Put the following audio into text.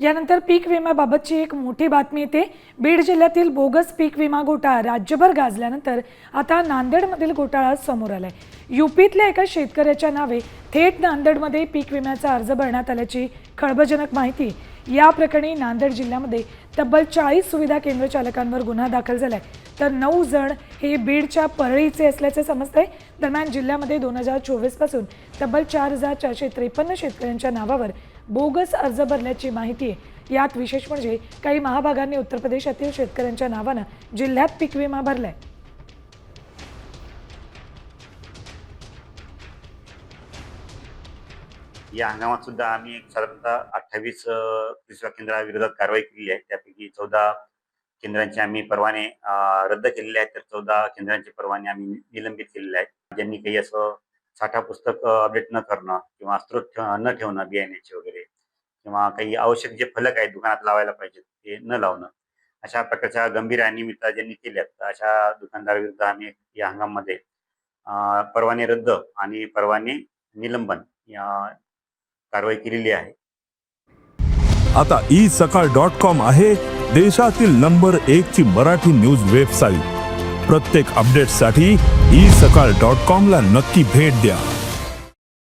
यानंतर पीक विम्याबाबतची एक मोठी बातमी येते. बीड जिल्ह्यातील बोगस पीक विमा घोटाळा राज्यभर गाजल्यानंतर आता नांदेडमधील घोटाळा समोर आलाय. युपीतल्या एका शेतकऱ्याच्या नावे थेट नांदेडमध्ये पीक विम्याचा अर्ज भरण्यात आल्याची खळबजनक माहिती या प्रकरणी नांदेड जिल्ह्यामध्ये तब्बल चाळीस सुविधा केंद्र चालकांवर गुन्हा दाखल झालाय. तर नऊ जण हे बीडच्या परळीचे असल्याचे समजते दरम्यान जिल्ह्यामध्ये दोन हजार चोवीसपासून तब्बल चार हजार चारशे त्रेपन्न शेतकऱ्यांच्या नावावर बोगस अर्ज भरल्याची माहिती आहे. यात विशेष म्हणजे काही महाभागांनी उत्तर प्रदेशातील शेतकऱ्यांच्या नावानं जिल्ह्यात पीक विमा भरलाय. या हंगामात सुद्धा आम्ही एक साधारणतः अठ्ठावीस कृषी केंद्राविरोधात कारवाई केली आहे. त्यापैकी चौदा केंद्रांचे आम्ही परवाने रद्द केलेले आहेत. तर चौदा केंद्रांचे परवाने आम्ही निलंबित केलेले आहेत. ज्यांनी काही असं साठा पुस्तक अपडेट न करणं किंवा स्त्रोत न ठेवणं बियाण्याचे वगैरे किंवा काही आवश्यक जे फलक आहेत दुकानात लावायला पाहिजेत ते न लावणं अशा प्रकारच्या गंभीर अनियमितता ज्यांनी केल्यात अशा दुकानदाराविरुद्ध आम्ही या हंगामामध्ये परवाने रद्द आणि परवाने निलंबन या कारवाई केलेली आहे. आता ई सकाळ डॉट कॉम आहे देशातील नंबर एक ची मराठी न्यूज वेबसाईट प्रत्येक अपडेटसाठी ई सकाळ डॉट कॉम ला नक्की भेट द्या.